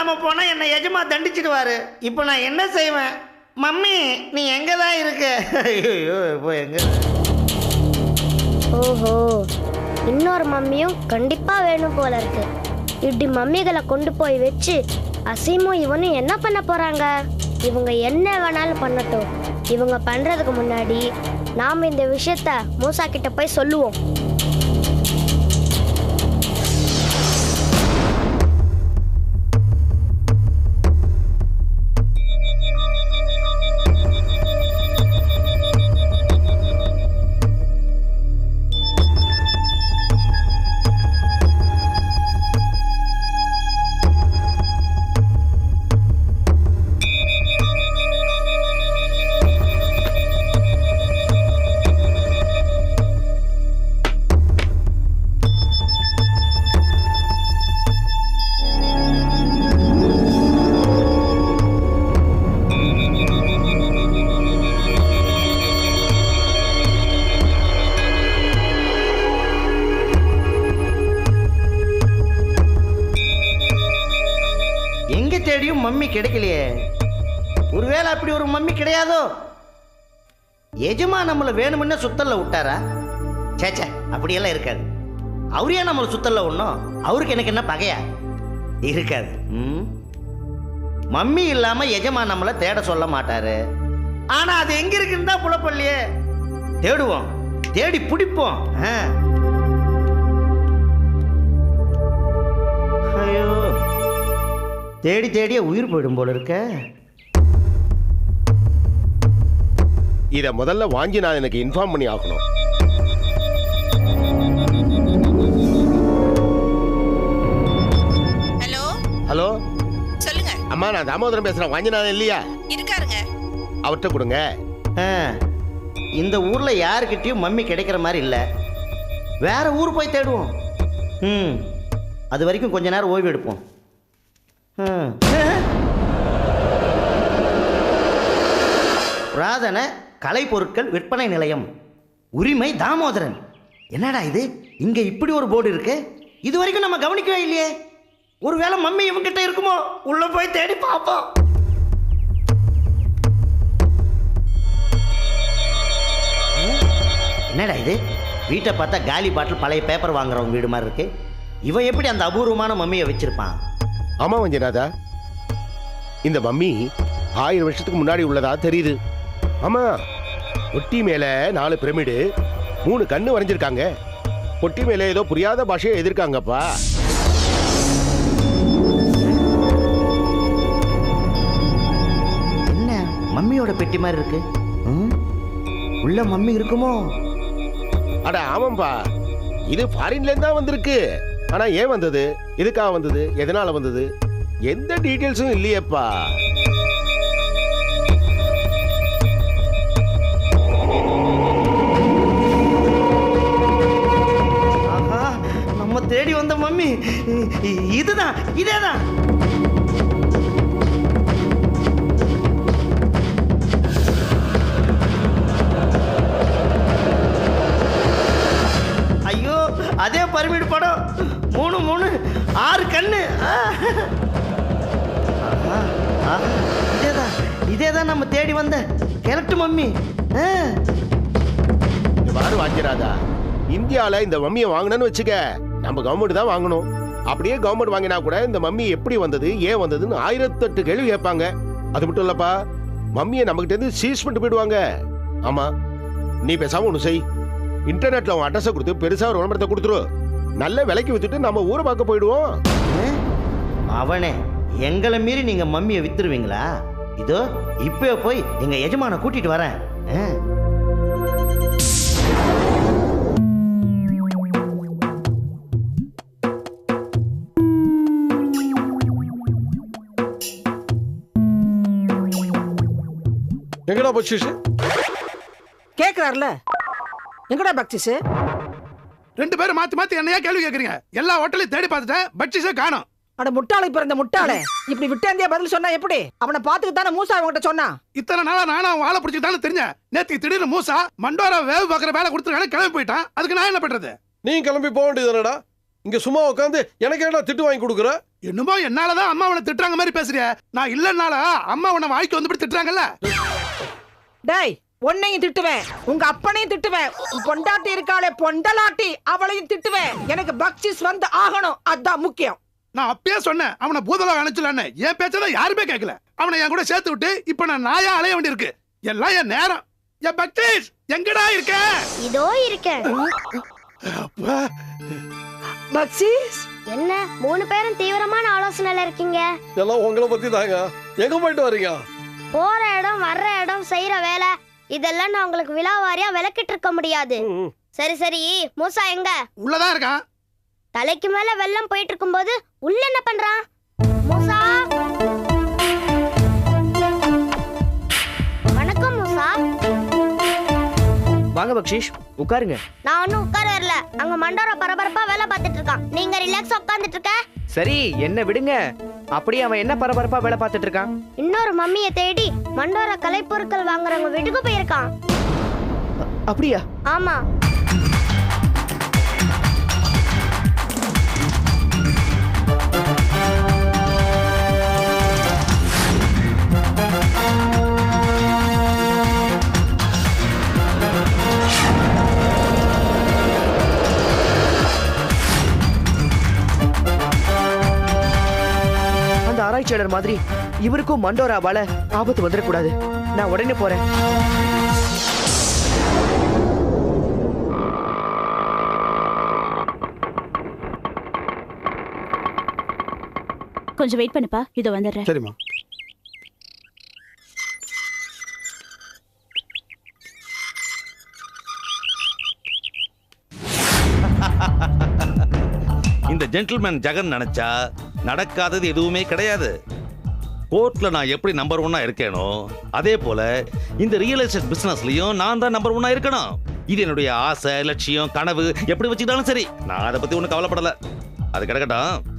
இல்லாமல் போனால் என்னை எஜமா தண்டிச்சிடுவார். இப்போ நான் என்ன செய்வேன்? மம்மி நீ எங்கே தான் இருக்க? ஐயோ இப்போ எங்கே? ஓஹோ இன்னொரு மம்மியும் கண்டிப்பாக வேணும் போல இருக்கு. இப்படி மம்மிகளை கொண்டு போய் வச்சு அசீமும் இவனும் என்ன பண்ண போகிறாங்க இவங்க என்ன வேணாலும் பண்ணட்டும். இவங்க பண்ணுறதுக்கு முன்னாடி நாம் இந்த விஷயத்த மூசா கிட்ட போய் சொல்லுவோம். கிடைக்கலையே. ஒருவேளை அப்படி ஒரு மம்மி கிடையாதோ? எஜமா நம்மளை வேணும்னே சுத்தல்ல விட்டாரா? சேச்சே அப்படியெல்லாம் இருக்காது. அவரு ஏன் நம்மளை சுத்தல்ல ஒன்றும் அவருக்கு எனக்கு என்ன பகையா? இருக்காது. ம்? மம்மி இல்லாம எஜமா நம்மளை தேட சொல்ல மாட்டாரு. ஆனா அது எங்க இருக்குன்னு தான் புலப்பள்ளியே தேடுவோம். தேடி பிடிப்போம். ஆ. தேடி தேடியே உயிர் போயிடும் போல இருக்க. இத முதல்ல வாங்கி நான் எனக்கு இன்ஃபார்ம் பண்ணி ஆகணும். ஹலோ ஹலோ சொல்லுங்க. அம்மா நான் தாமோதரம் பேசுறேன். வாங்கினாதான் இல்லையா? இருக்காருங்க. அவர்கிட்ட கொடுங்க. ஆ, இந்த ஊர்ல யாருக்கிட்டயும் மம்மி கிடைக்கிற மாதிரி இல்லை. வேற ஊர் போய் தேடுவோம். ம் அது வரைக்கும் கொஞ்ச நேரம் ஓய்வு எடுப்போம். புராதன கலைப்பொருட்கள் விற்பனை நிலையம். உரிமை தாமோதரன். என்னடா இது? இங்க இப்படி ஒரு போர்டு இருக்கு? இது வரைக்கும் நம்ம கவனிக்கவே இல்லையே. ஒருவேளை மம்மி இவங்கிட்ட இருக்குமோ? உள்ள போய் தேடி பார்ப்போம். என்னடா இது? வீட்டை பார்த்தா காலி பாட்டில் பழைய பேப்பர் வாங்குறவங்க வீடு மாதிரி இருக்கு. இவன் எப்படி அந்த அபூர்வமான மம்மியை வச்சிருப்பான்? ஆமா வஞ்சநாதா இந்த மம்மி ஆயிரம் வருஷத்துக்கு முன்னாடி உள்ளதா தெரியுது. ஆமா ஒட்டி மேல நாலு பிரமிடு மூணு கண்ணு வரைஞ்சிருக்காங்க. பொட்டி மேல ஏதோ புரியாத பாஷையை எதிர்க்காங்கப்பா. என்ன? மம்மியோட பெட்டி மாதிரி இருக்கு? உள்ள மம்மி இருக்குமோ? அட ஆமாம்பா. இது ஃபாரின்ல இருந்தா வந்திருக்கு. ஆனா ஏன் வந்தது? எதுக்காக வந்தது? எதனால வந்தது? எந்த டீட்டெயில்ஸும் இல்லையேப்பா. ஆஹா நம்ம தேடி வந்த மம்மி. இதுதான் இதேதான். ஐயோ அதே பரிமிடு படம். மூணு மூணு. ஆறு கண்ணு. ஆ. ஆஹா, ஆஹா, இதேதான் இதேதான் நம்ம தேடி வந்த கிழட்டு மம்மி. ஆ. இங்க பாரு வாங்கிராதா? இந்த மம்மியை வாங்கினேன்னு வச்சுக்க நம்ம கவர்மெண்ட் தான் வாங்கணும். அப்படியே கவர்மெண்ட் வாங்கினா கூட இந்த மம்மி எப்படி வந்தது ஏன் வந்ததுன்னு ஆயிரத்தெட்டு கேள்வி கேட்பாங்க. அது மட்டும் இல்லப்பா மம்மியை நம்மகிட்ட இருந்து சீஸ் பண்ணிட்டு போயிடுவாங்க. ஆமா நீ பேசாம ஒன்று செய். இன்டர்நெட்ல உன் அட்ரஸை கொடுத்து பெருசா ஒரு விளம்பரத்தை கொடுத்துரு. நல்ல விலைக்கு வித்துட்டு நம்ம ஊரை பார்க்க போயிடுவோம். அவனே எங்களை மீறி நீங்க மம்மியை வித்துருவீங்களா? இதோ இப்போ போய் எங்க எஜமான கூட்டிட்டு வரேன். ஆ. எங்கடா போச்சு கேக்குறாருல. எங்கடா பக்சிஸ் ரெண்டு பேரும் மாத்தி மாத்தி என்னையா கேள்வி கேக்குறீங்க? எல்லா ஹோட்டலையும் தேடி பார்த்துட்டேன் பட்சிஸே காணோம். அட முட்டாளை பிறந்த முட்டாளே. இப்படி விட்டாந்தியா பதில் சொன்னா எப்படி? அவனை பாத்துக்கு தானே மூசா அவன்கிட்ட சொன்னான் இத்தனை நாளா நானும் அவன் ஆளை பிடிச்சிட்டான்னு தெரிஞ்சேன். நேத்து திடீர்னு மூசா மண்டோரா வேவு பார்க்குற வேலை கொடுத்துருக்கானு கிளம்பி போயிட்டான். அதுக்கு நான் என்ன பண்றது? நீ கிளம்பி போக வேண்டியதுனடா இங்க சும்மா உட்காந்து எனக்கு என்னடா திட்டு வாங்கி கொடுக்குற? என்னமோ என்னாலதான் அம்மா உன்னை திட்டுறாங்க மாதிரி பேசுறிய. நான் இல்லனால அம்மா உன்னை வாய்க்கு வந்து திட்டுறாங்கல்ல? டேய் உன்னையும் திட்டுவேன். உங்க அப்பனையும் திட்டுவேன். பொண்டாட்டி இருக்காளே பொண்டலாட்டி அவளையும் திட்டுவேன். எனக்கு பக்சிஸ் வந்து ஆகணும். அதான் முக்கியம். நான் அப்பயே சொன்னேன் அவனை பூதலம் அணைச்சலான்னு என் பேச்சதான் யாருமே கேட்கல. அவனை என் கூட சேர்த்து விட்டு இப்ப நான் நாயா அலைய வேண்டியிருக்கு. எல்லாம் என் நேரம். என் பக்தீஷ் எங்கடா இருக்க? இதோ இருக்கேன் பக்சிஸ் என்ன மூணு பேரும் தீவிரமான ஆலோசனையில இருக்கீங்க? எல்லாம் உங்களை பத்தி தாங்க எங்க போயிட்டு வரீங்க? போற இடம் வர்ற இடம் செய்யற வேலை இதெல்லாம் நான் உங்களுக்கு விழாவாரியா விளக்கிட்டு இருக்க முடியாது. சரி சரி. மூசா எங்க? உள்ளதான் இருக்கான் தலைக்கு மேல வெள்ளம் போயிட்டு இருக்கும்போது உள்ள என்ன பண்றான்? மூசா? வணக்கம் மூசா. வாங்க பக்ஷிஷ். உட்காருங்க. நான் ஒன்னும் உட்கார வரல அங்க மண்டோர பரபரப்பா வேலை பார்த்துட்டு இருக்கான். நீங்க ரிலாக்ஸா உட்கார்ந்துட்டு இருக்க. சரி என்ன விடுங்க. அப்படியே அவன் என்ன பரபரப்பா வேலை பார்த்துட்டு இருக்கான்? இன்னொரு மம்மியை தேடி மண்டோர கலைப்பொருட்கள் வாங்குறவங்க வீட்டுக்கு போயிருக்கான். அப்படியா? ஆமா. அந்த ஆராய்ச்சியாளர் மாதிரி இவருக்கும் மண்டோராவால ஆபத்து வந்துடக்கூடாது. நான் உடனே போறேன். கொஞ்சம் வெயிட் பண்ணுப்பா இதோ வந்துடுறேன். சரிம்மா. இந்த ஜென்டில்மேன் ஜெகன் நினைச்சா நடக்காதது எதுவுமே கிடையாது. கோர்ட்டில் நான் எப்படி நம்பர் ஒன்னாக இருக்கேனோ அதே போல் இந்த ரியல் எஸ்டேட் பிஸ்னஸ்லையும் நான் தான் நம்பர் ஒன்னாக இருக்கணும். இது என்னுடைய ஆசை லட்சியம் கனவு எப்படி வச்சுக்கிட்டாலும் சரி. நான் அதை பற்றி ஒன்றும் கவலைப்படலை. அது கிடக்கட்டும்.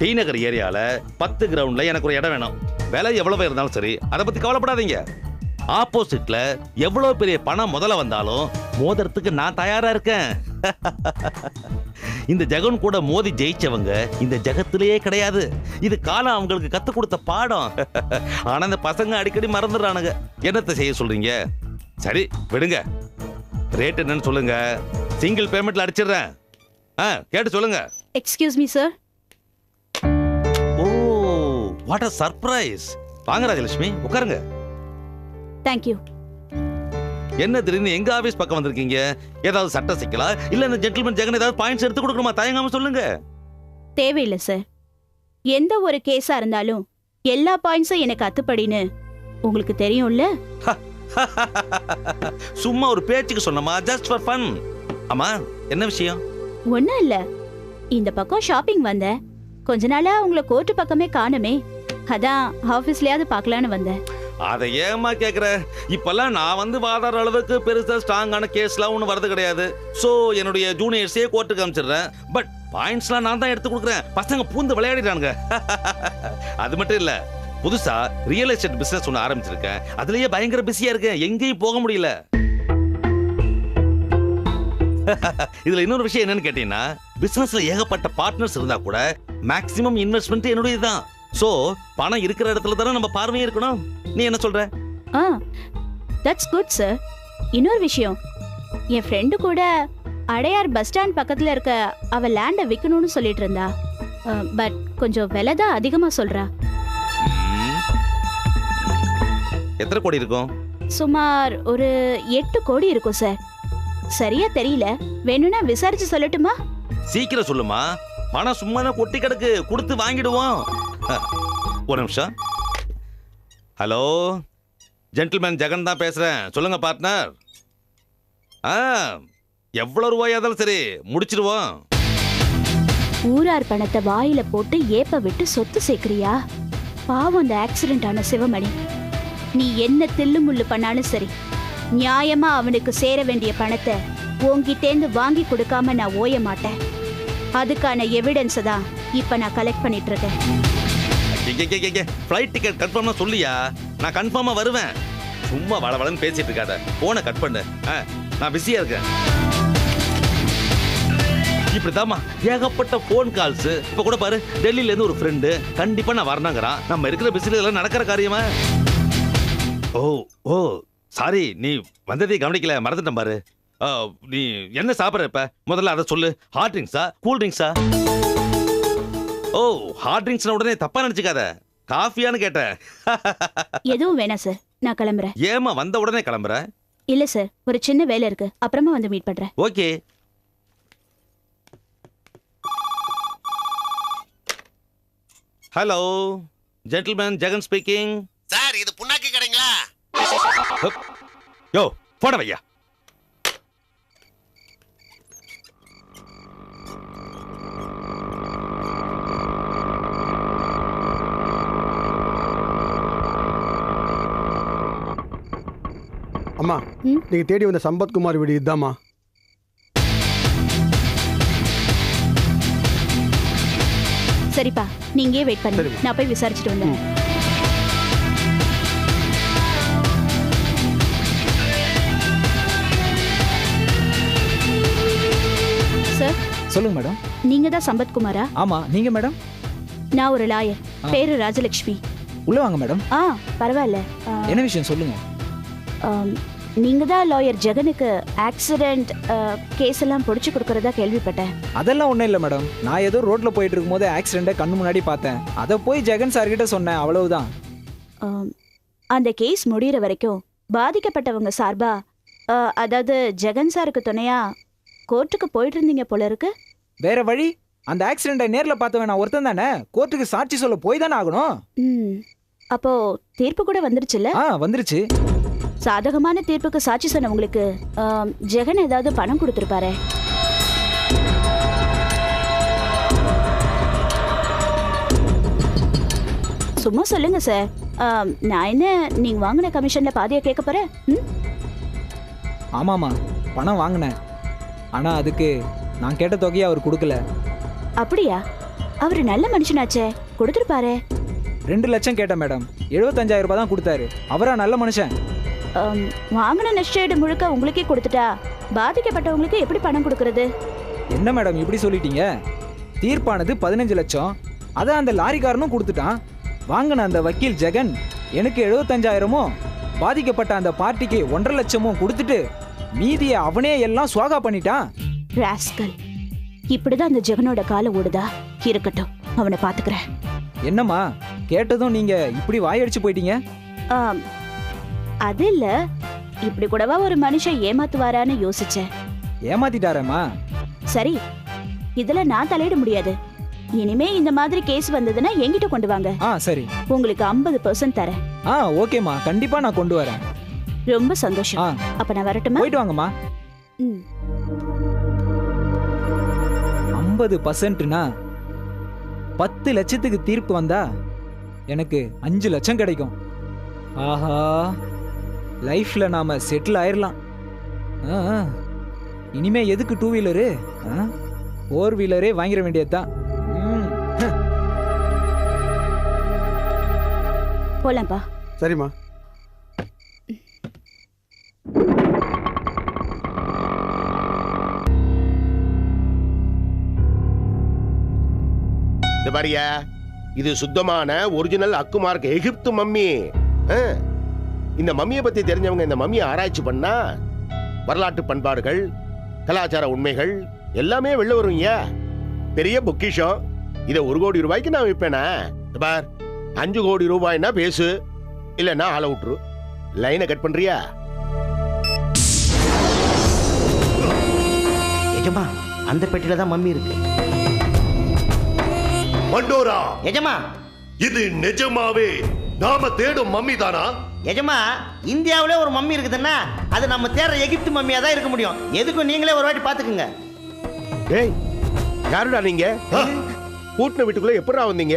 டி நகர் ஏரியாவில் பத்து கிரவுண்டில் எனக்கு ஒரு இடம் வேணும். விலை எவ்வளவு இருந்தாலும் சரி அதை பற்றி கவலைப்படாதீங்க. ஆப்போசிட்டில் எவ்வளோ பெரிய பணம் முதல்ல வந்தாலும் மோதுறதுக்கு நான் தயாராக இருக்கேன். இந்த ஜெகன் கூட மோதி ஜெயிச்சவங்க இந்த ஜெகத்திலேயே கிடையாது. இது காலம் அவங்களுக்கு கத்து கொடுத்த பாடம். ஆனா இந்த பசங்க அடிக்கடி மறந்துடுறானுங்க. என்னத்தை செய்ய சொல்றீங்க? சரி விடுங்க. ரேட் என்னன்னு சொல்லுங்க. சிங்கிள் பேமெண்ட்ல அடிச்சிடுறேன். ஆ கேட்டு சொல்லுங்க. Excuse me sir oh what a surprise வாங்க ராஜலட்சுமி உட்காருங்க. தேங்க்யூ என்ன திடீர்னு எங்க ஆபீஸ் பக்கம் வந்திருக்கீங்க? ஏதாவது சட்ட சிக்கலா? இல்ல இந்த ஜென்டில்மேன் ஜெகன் ஏதாவது பாயிண்ட்ஸ் எடுத்து கொடுக்கணுமா? தயங்காம சொல்லுங்க. தேவையில்லை சார் எந்த ஒரு கேஸா இருந்தாலும் எல்லா பாயிண்ட்ஸும் எனக்கு அத்துப்படின்னு உங்களுக்கு தெரியும்ல? சும்மா ஒரு பேச்சுக்கு சொன்னமா? ஜஸ்ட் ஃபார் ஃபன் ஆமா என்ன விஷயம்? ஒன்றும் இல்லை. இந்த பக்கம் ஷாப்பிங் வந்தேன். கொஞ்ச நாளா உங்களை கோர்ட்டு பக்கமே காணுமே. அதான் ஆஃபீஸ்லயாவது பார்க்கலான்னு வந்தேன். அதை ஏமா கேக்குற? இப்பெல்லாம் நான் வந்து வாதாடுற அளவுக்கு பெருசா ஸ்ட்ராங்கான கேஸ்லாம் ஒன்றும் வரது கிடையாது. ஸோ என்னுடைய ஜூனியர்ஸே கோர்ட்டுக்கு அமைச்சிடுறேன். பட் பாயிண்ட்ஸ்லாம் நான் தான் எடுத்து கொடுக்குறேன். பசங்க பூந்து விளையாடிட்டானுங்க. அது மட்டும் இல்லை புதுசா ரியல் எஸ்டேட் பிசினஸ் ஒன்று ஆரம்பிச்சிருக்கேன். அதுலயே பயங்கர பிஸியா இருக்கேன். எங்கேயும் போக முடியல. இதுல இன்னொரு விஷயம் என்னன்னு கேட்டீங்கன்னா பிசினஸ்ல ஏகப்பட்ட பார்ட்னர்ஸ் இருந்தா கூட மேக்சிமம் இன்வெஸ்ட்மெண்ட் என்னுடையதான் சோ பணம் இருக்கிற இடத்துல தானே நம்ம பார்வையும் இருக்கணும்? நீ என்ன சொல்ற? ஆ தட்ஸ் குட் சார் இன்னொரு விஷயம். என் ஃப்ரெண்டு கூட அடையார் பஸ் ஸ்டாண்ட் பக்கத்துல இருக்க அவ லேண்டை விற்கணும்னு சொல்லிட்டு இருந்தா. பட் கொஞ்சம் விலை தான் அதிகமா சொல்றா. எத்தனை கோடி இருக்கும்? சுமார் ஒரு எட்டு கோடி இருக்கும் சார் சரியா தெரியல. வேணும்னா விசாரிச்சு சொல்லட்டுமா? சீக்கிரம் சொல்லுமா. பணம் சும்மா கொட்டி கிடக்கு. கொடுத்து வாங்கிடுவோம். ஒரு நிமிஷம். ஹலோ? ஜென்டில்மேன் ஜெகன் தான் பேசுகிறேன் சொல்லுங்க பார்ட்னர் ஆ எவ்வளோ ரூபாயா இருந்தாலும் சரி முடிச்சிடுவோம் ஊரார் பணத்தை வாயில போட்டு ஏப்ப விட்டு சொத்து சேர்க்கிறியா? பாவம் அந்த ஆக்சிடென்ட் ஆன சிவமணி. நீ என்ன தில்லு முள்ளு பண்ணாலும் சரி நியாயமா அவனுக்கு சேர வேண்டிய பணத்தை உன்கிட்டேந்து வாங்கி கொடுக்காம நான் ஓய மாட்டேன். அதுக்கான எவிடன்ஸை தான் இப்ப நான் கலெக்ட் பண்ணிட்டு இருக்கேன். ஃப்ளைட் டிக்கெட் கன்ஃபார்ம்னா சொல்லியா? நான் கன்ஃபார்மா வருவேன். சும்மா வள வளன்னு பேசிட்டு இருக்காத. போனை கட் பண்ணு. ஆ, நான் பிஸியா இருக்கேன். இப்படிதாம்மா. ஏகப்பட்ட ஃபோன் கால்ஸ் இப்போ கூட பாரு டெல்லியிலேருந்து ஒரு ஃப்ரெண்டு கண்டிப்பாக நான் வரணுங்கிறான். நம்ம இருக்கிற பிஸியில் இதெல்லாம் நடக்கிற காரியமா? ஓ ஓ சாரி நீ வந்ததை கவனிக்கல மறந்துட்டேன் பாரு. ஆ, நீ என்ன சாப்பிட்ற இப்ப? முதல்ல அதை சொல்லு. ஹாட் ட்ரிங்க்ஸா கூல் ட்ரிங்க்ஸா ஓ ஹாட் ட்ரிங்க்ஸ்ன உடனே தப்பா நினைச்சுக்காத. காஃபியான்னு கேட்டேன் எதுவும் வேணாம் சார் நான் கிளம்புறேன். ஏமா வந்த உடனே கிளம்புற? இல்ல சார் ஒரு சின்ன வேலை இருக்கு. அப்புறமா வந்து மீட் பண்றேன். Okay. Hello gentleman Jagan speaking sir இது புண்ணாக்கு கடைங்களா? யோ போட வையா அம்மா ம்? நீங்க தேடி வந்த சம்பத்குமார் வீடு இதுதாம்மா சரிப்பா நீங்க வெயிட் பண்ணுங்க. நான் போய் விசாரிச்சுட்டு வந்தேன் சார் சொல்லுங்க மேடம் நீங்க தான் சம்பத்குமாரா? ஆமா நீங்க மேடம் நான் ஒரு லாயர் பேரு ராஜலட்சுமி. உள்ள வாங்க மேடம் ஆ பரவாயில்ல. என்ன விஷயம் சொல்லுங்க. நீங்க தான் லாயர் ஜெகனுக்கு ஆக்சிடென்ட் கேஸ் எல்லாம் பிடிச்சு கொடுக்கறதா கேள்விப்பட்டேன். அதெல்லாம் ஒண்ணும் இல்ல மேடம் நான் ஏதோ ரோட்ல போயிட்டு இருக்கும்போது ஆக்சிடென்ட்டை கண்ணு முன்னாடி பார்த்தேன். அதை போய் ஜெகன் சார் கிட்ட சொன்னேன் அவ்வளவுதான். அந்த கேஸ் முடியிற வரைக்கும் பாதிக்கப்பட்டவங்க சார்பா அதாவது ஜெகன் சாருக்கு துணையா கோர்ட்டுக்கு போயிட்டு இருந்தீங்க போல இருக்கு? வேற வழி? அந்த ஆக்சிடென்ட்டை நேர்ல பார்த்தவன் நான் ஒருத்தன் தானே? கோர்ட்டுக்கு சாட்சி சொல்ல போய் தானே ஆகணும்? ம். அப்போ தீர்ப்பு கூட வந்துருச்சுல்ல? ஆ வந்துருச்சு. சாதகமான தீர்ப்புக்கு சாட்சி சொன்னவங்களுக்கு ஜெகன் ஏதாவது பணம் கொடுத்துருப்பாரே? சும்மா சொல்லுங்க சார் நான் என்ன நீங்க வாங்கின கமிஷன்ல பாதியா கேட்க போறேன்? ஆமாமா பணம் வாங்கினேன். ஆனா அதுக்கு நான் கேட்ட தொகையை அவர் கொடுக்கல. அப்படியா? அவரு நல்ல மனுஷனாச்சே. கொடுத்துருப்பாரே. ரெண்டு லட்சம் கேட்டேன் மேடம். எழுபத்தஞ்சாயிரம் ரூபாய் தான் கொடுத்தாரு. அவரா நல்ல மனுஷன்? வாங்கின நஷ்டஈடு முழுக்க உங்களுக்கே கொடுத்துட்டா? பாதிக்கப்பட்டவங்களுக்கு எப்படி பணம் கொடுக்கறது? என்ன மேடம் இப்படி சொல்லிட்டீங்க? தீர்ப்பானது பதினஞ்சு லட்சம். அதை அந்த லாரிக்காரனும் கொடுத்துட்டான். வாங்கின அந்த வக்கீல் ஜெகன் எனக்கு எழுபத்தஞ்சாயிரமும் பாதிக்கப்பட்ட அந்த பார்ட்டிக்கு ஒன்றரை லட்சமும் கொடுத்துட்டு மீதியை அவனே எல்லாம் சுவாகா பண்ணிட்டான். ராஸ்கல் இப்படிதான் அந்த ஜெகனோட கால ஓடுதா? இருக்கட்டும் அவனை பாத்துக்கிறேன். என்னம்மா கேட்டதும் நீங்க இப்படி வாயடிச்சு போயிட்டீங்க? அது இல்ல இப்படி கூடவா ஒரு மனுஷன் ஏமாத்துவாரான்னு யோசிச்சேன். ஏமாத்திட்டாரேம்மா? சரி இதுல நான் தலையிட முடியாது. இனிமே இந்த மாதிரி கேஸ் வந்ததுன்னா என்கிட்ட கொண்டு வாங்க. ஆ சரி. உங்களுக்கு ஐம்பது பர்சன்ட் தரேன். ஆ ஓகேம்மா. கண்டிப்பா நான் கொண்டு வரேன். ரொம்ப சந்தோஷம். ஆ. அப்ப நான் வரட்டுமா? போயிட்டு வாங்கம்மா. ம். ஐம்பது பர்சன்ட்னா பத்து லட்சத்துக்கு தீர்ப்பு வந்தா எனக்கு அஞ்சு லட்சம் கிடைக்கும். ஆஹா. லைஃப்ல நாம செட்டில் ஆயிரலாம். ஆ, ஆ. இனிமே எதுக்கு டூ வீலரு ஃபோர் வீலரே வாங்கிட வேண்டியதுதான். போலாம்ப்பா. சரிம்மா. இந்த பாரியா இது சுத்தமான ஒரிஜினல் அக்குமார்க் எகிப்து மம்மி. ஆ. இந்த மம்மியை பத்தி தெரிஞ்சவங்க இந்த மம்மியை ஆராய்ச்சி பண்ணா வரலாற்று பண்பாடுகள் கலாச்சார உண்மைகள் எல்லாமே வெளில வருவீங்க பெரிய பொக்கிஷம். இதை ஒரு கோடி ரூபாய்க்கு நான் விற்பேனா? பார் அஞ்சு கோடி ரூபாய்னா பேசு இல்லைன்னா ஆளை விட்டுரு. லைனை கட் பண்றியா? எஜமா அந்த பெட்டியில தான் மம்மி இருக்கு. மண்டோரா எஜமா. இது நிஜமாவே நாம தேடும் மம்மி தானா? எஜமா இந்தியாவிலே ஒரு மம்மி இருக்குதுன்னா அது நம்ம தேடுற எகிப்து மம்மியா தான் இருக்க முடியும். எதுக்கும் நீங்களே ஒரு வாட்டி பாத்துக்குங்க டேய் யாருடா நீங்க? கூட்டின வீட்டுக்குள்ள எப்படா வந்தீங்க?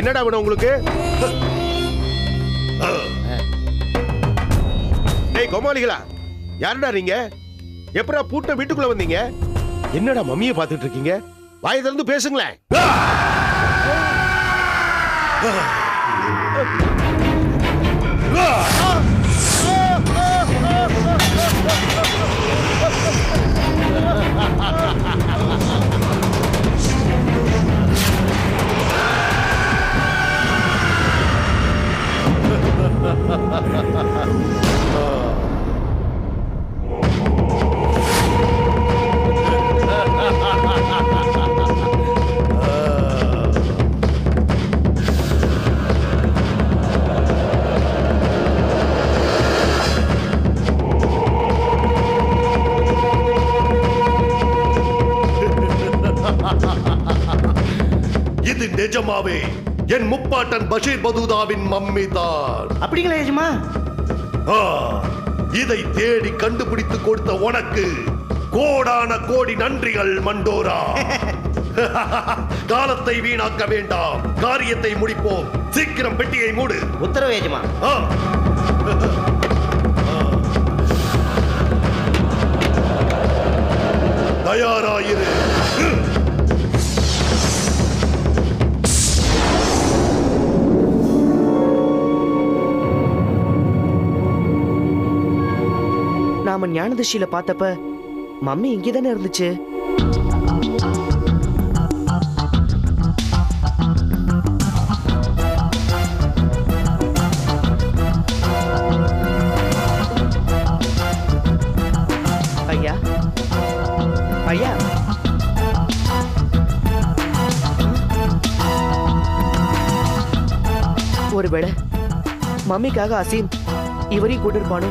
என்னடா வேணும் உங்களுக்கு? டேய் கோமாளிகளா யாருடா நீங்க? எப்படா பூட்டின வீட்டுக்குள்ள வந்தீங்க? என்னடா மம்மியை பார்த்துட்டு இருக்கீங்க? வாயை திறந்து பேசுங்களேன். நிஜமாவே என் முப்பாட்டன் பஷீர் பதூதாவின் மம்மி தான். அப்படிங்களா எஜமா? ஆ, இதை தேடி கண்டுபிடித்து கொடுத்த உனக்கு கோடான கோடி நன்றிகள் மண்டோரா. காலத்தை வீணாக்க வேண்டாம். காரியத்தை முடிப்போம். சீக்கிரம் பெட்டியை மூடு. உத்தரவு எஜமா. ஆ. தயாராயிரு. நாம ஞானதிஷியில பார்த்தப்ப மம்மி இங்கே தானே இருந்துச்சு? ஐயா? ஐயா? ஒருவேளை மம்மிக்காக அசீம் இவரையும் கூட்டிருப்பானு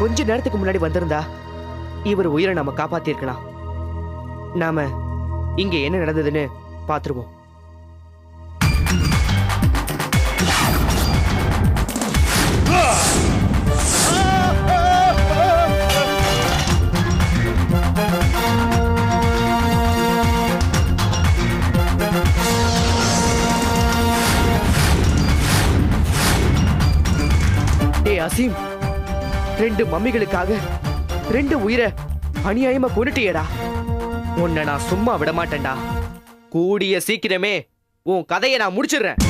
கொஞ்ச நேரத்துக்கு முன்னாடி வந்திருந்தா இவர் உயிரை நாம காப்பாத்திருக்கலாம். நாம இங்க என்ன நடந்ததுன்னு பாத்துருவோம். அசீம். ரெண்டு மம்மிகளுக்காக ரெண்டு உயிரை அநியாயமா கொண்டுட்டியடா உன்னை நான் சும்மா விட மாட்டேன்டா கூடிய சீக்கிரமே உன் கதையை நான் முடிச்சிடுறேன்.